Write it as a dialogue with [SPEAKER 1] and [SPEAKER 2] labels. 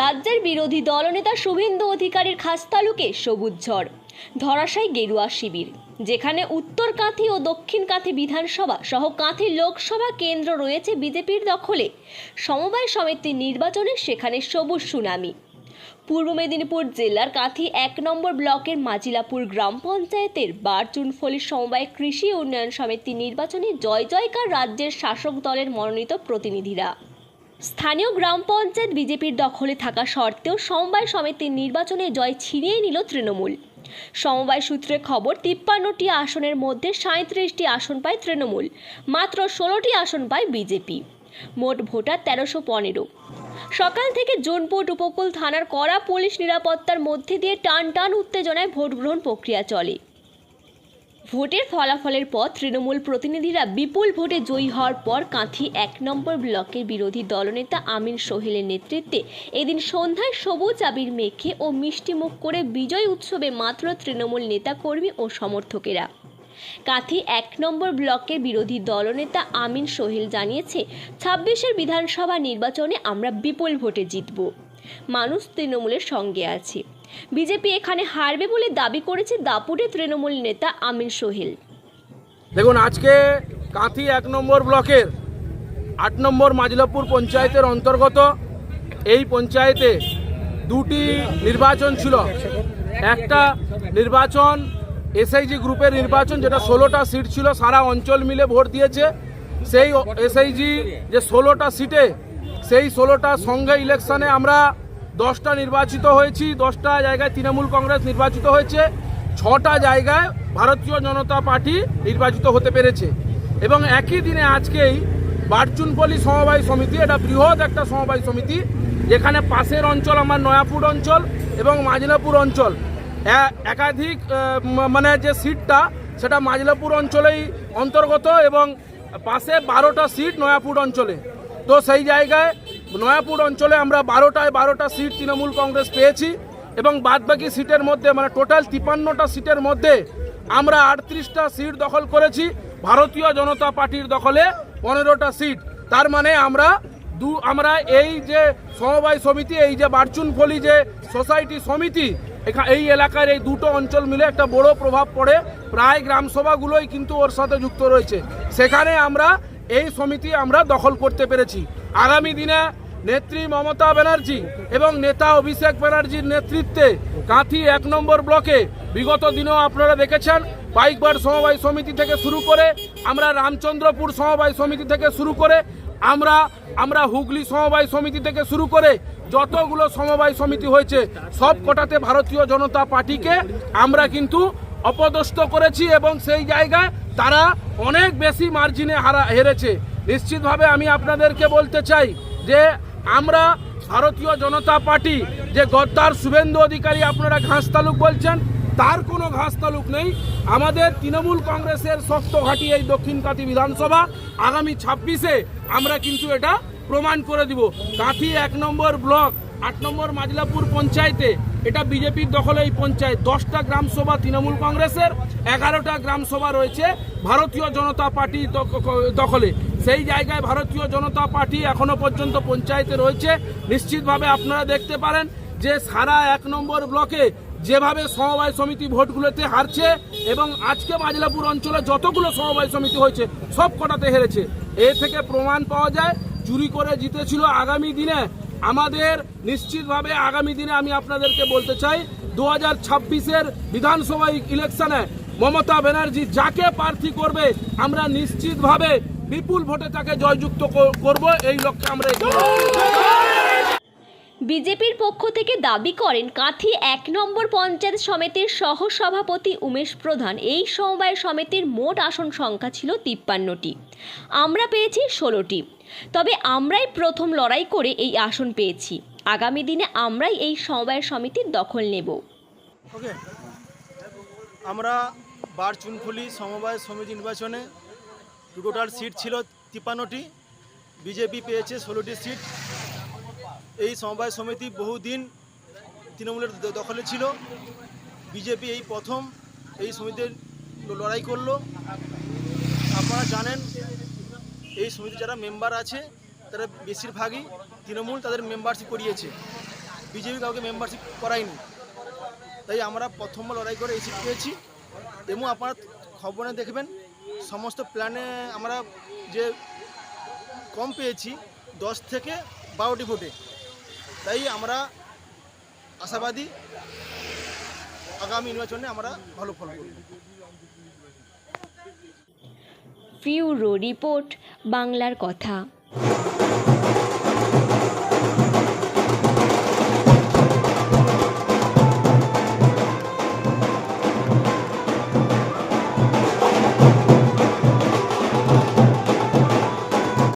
[SPEAKER 1] রাজ্যের বিরোধী দলনেতা শুভেন্দু অধিকারীর খাসতালুকে সবুজ ঝড়, ধরাশায়ী গেরুয়া শিবির, যেখানে উত্তর কাঁথি ও দক্ষিণ কাঁথি বিধানসভা সহ কাঁথি লোকসভা কেন্দ্র রয়েছে বিজেপির দখলে। সমবায় সমিতির নির্বাচনে সেখানে সবুজ সুনামি। পূর্ব মেদিনীপুর জেলার কাঁথি এক নম্বর ব্লকের মাজিলাপুর গ্রাম পঞ্চায়েতের বারচুনফলি সমবায় কৃষি উন্নয়ন সমিতির নির্বাচনে জয় জয়কার রাজ্যের শাসক দলের মনোনীত প্রতিনিধিরা। স্থানীয় গ্রাম পঞ্চায়েত বিজেপির দখলে থাকা সত্ত্বেও সমবায় সমিতির নির্বাচনে জয় ছিনিয়ে নিল তৃণমূল। সমবায় সূত্রে খবর, তিপ্পান্নটি আসনের মধ্যে সাঁত্রিশটি আসন পায় তৃণমূল, মাত্র ষোলোটি আসন পায় বিজেপি। মোট ভোটার তেরোশো পনেরো। সকাল থেকে জোনপুট উপকূল থানার কড়া পুলিশ নিরাপত্তার মধ্যে দিয়ে টান টান উত্তেজনায় ভোট গ্রহণ প্রক্রিয়া চলে। ভোটের ফলাফলের পর তৃণমূল প্রতিনিধিরা বিপুল ভোটে জয়ী হওয়ার পর কাঁথি এক নম্বর ব্লকের বিরোধী দলনেতা আমির সোহেলের নেতৃত্বে এদিন সন্ধ্যায় সবুজ আবির মেখে ও মিষ্টিমুখ করে বিজয় উৎসবে মাত্র তৃণমূল নেতাকর্মী ও সমর্থকেরা। কাঁথি এক নম্বর ব্লকের বিরোধী দলনেতা আমিন সোহেল জানিয়েছে, ছাব্বিশের বিধানসভা নির্বাচনে আমরা বিপুল ভোটে জিতব। মানুষ তৃণমূলের সঙ্গে আছে। বিজেপি এখানে হারবে বলে দাবি করেছে দাপুটে তৃণমূল নেতা আমিন সোহেল।
[SPEAKER 2] দেখুন, আজকে কাঁথি এক নম্বর ব্লকের, আট নম্বর মাজলাপুর পঞ্চায়েতের অন্তর্গত এই পঞ্চায়েতে দুটি নির্বাচন ছিল। একটা নির্বাচন এসআইজি গ্রুপের নির্বাচন, যেটা ষোলোটা সিট ছিল, সারা অঞ্চল মিলে ভোট দিয়েছে। সেই এসআইজি যে ষোলোটা সিটে, সেই ষোলোটা সঙ্গে ইলেকশনে আমরা দশটা নির্বাচিত হয়েছি, দশটা জায়গায় তৃণমূল কংগ্রেস নির্বাচিত হয়েছে, ছটা জায়গায় ভারতীয় জনতা পার্টি নির্বাচিত হতে পেরেছে। এবং একই দিনে আজকেই বারচুনপল্লী সমবায় সমিতি, এটা বৃহৎ একটা সমবায় সমিতি, যেখানে পাশের অঞ্চল আমার নয়াপুর অঞ্চল এবং মাজলাপুর অঞ্চল। একাধিক মানে যে সিটটা, সেটা মাজলাপুর অঞ্চলেই অন্তর্গত এবং পাশে বারোটা সিট নয়াপুর অঞ্চলে। তো সেই জায়গায় নয়াপুর অঞ্চলে আমরা বারোটায় বারোটা সিট তৃণমূল কংগ্রেস পেয়েছি এবং বাদবাকি সিটের মধ্যে মানে টোটাল তিপান্নটা সিটের মধ্যে আমরা আটত্রিশটা সিট দখল করেছি। ভারতীয় জনতা পার্টির দখলে পনেরোটা সিট। তার মানে আমরা দু, আমরা এই যে সমবায় সমিতি, এই যে বারচুনফলি যে সোসাইটি সমিতি, এখা- এই এলাকার এই দুটো অঞ্চল মিলে একটা বড় প্রভাব পড়ে। প্রায় গ্রামসভাগুলোই কিন্তু ওর সাথে যুক্ত রয়েছে। সেখানে আমরা এই সমিতি আমরা দখল করতে পেরেছি। আগামী দিনে নেত্রী মমতা ব্যানার্জি এবং নেতা অভিষেক ব্যানার্জির নেতৃত্বে কাঁথি এক নম্বর ব্লকে বিগত দিনেও আপনারা দেখেছেন বাইকবার সমবায় সমিতি থেকে শুরু করে আমরা রামচন্দ্রপুর সমবায় সমিতি থেকে শুরু করে আমরা আমরা হুগলি সমবায় সমিতি থেকে শুরু করে যতগুলো সমবায় সমিতি হয়েছে, সব কটাতে ভারতীয় জনতা পার্টিকে আমরা কিন্তু অপদস্থ করেছি এবং সেই জায়গায় তারা অনেক বেশি মার্জিনে হারা, হেরেছে। নিশ্চিতভাবে আমি আপনাদেরকে বলতে চাই যে আমরা ভারতীয় জনতা পার্টি যে গদ্দার শুভেন্দু অধিকারী আপনারা ঘাস তালুক বলছেন, তার কোনো ঘাস তালুক নেই। আমাদের তৃণমূল কংগ্রেসের শক্ত ঘাঁটি এই দক্ষিণ কাঁথি বিধানসভা। আগামী ছাব্বিশে আমরা কিন্তু এটা প্রমাণ করে দিব। কাঁথি এক নম্বর ব্লক, আট নম্বর মাজলাপুর পঞ্চায়েতে। এটা বিজেপির দখলে এই পঞ্চায়েত। দশটা গ্রাম সভা তৃণমূল কংগ্রেসের, এগারোটা গ্রাম সভা রয়েছে ভারতীয় জনতা পার্টি দখলে। সেই জায়গায় ভারতীয় জনতা পার্টি এখনও পর্যন্ত পঞ্চায়েতে রয়েছে। নিশ্চিতভাবে আপনারা দেখতে পারেন যে সারা এক নম্বর ব্লকে যেভাবে সমবায় সমিতি ভোটগুলোতে হারছে এবং আজকে মাজলাপুর অঞ্চলে যতগুলো সমবায় সমিতি হয়েছে, সব কটাতে হেরেছে। এ থেকে প্রমাণ পাওয়া যায়, চুরি করে জিতেছিল আগামী দিনে। আমাদের নিশ্চিতভাবে আগামী দিনে আমি আপনাদেরকে বলতে চাই, দু হাজার ছাব্বিশের বিধানসভা ইলেকশনে মমতা ব্যানার্জি যাকে প্রার্থী করবে, আমরা নিশ্চিতভাবে বিপুল ভোটে তাকে জয়যুক্ত করব এই লক্ষ্যে আমরা
[SPEAKER 1] বিজেপির পক্ষ থেকে দাবি করেন কাঁথি এক নম্বর পঞ্চায়েত সমিতির সহ সভাপতি উমেশ প্রধান। এই সমবায় সমিতির মোট আসন সংখ্যা ছিল তিপ্পান্নটি। আমরা পেয়েছি ষোলোটি। তবে আমরাই প্রথম লড়াই করে এই আসন পেয়েছি। আগামী দিনে আমরাই এই সমবায় সমিতির দখল নেব।
[SPEAKER 3] আমরা বার চুনফুলি সমবায় সমিতি নির্বাচনে টোটাল সিট ছিল তিপ্পান্নটি। বিজেপি পেয়েছে ষোলোটি সিট। এই সমবায় সমিতি বহুদিন তৃণমূলের দখলে ছিল। বিজেপি এই প্রথম এই সমিতির লড়াই করল। আপনারা জানেন, এই সমিতি যারা মেম্বার আছে, তারা বেশিরভাগই তৃণমূল তাদের মেম্বারশিপ করিয়েছে। বিজেপি কাউকে মেম্বারশিপ করায়নি। তাই আমরা প্রথম লড়াই করে এই সিট পেয়েছি। এবং আপনারা খবরে দেখবেন সমস্ত প্ল্যানে আমরা যে কম পেয়েছি, দশ থেকে বারোটি ভোটে। তাই আমরা আশাবাদী আগামী নির্বাচনে আমরা ভালো ফল
[SPEAKER 1] ফিউরো রিপোর্ট, বাংলার কথা।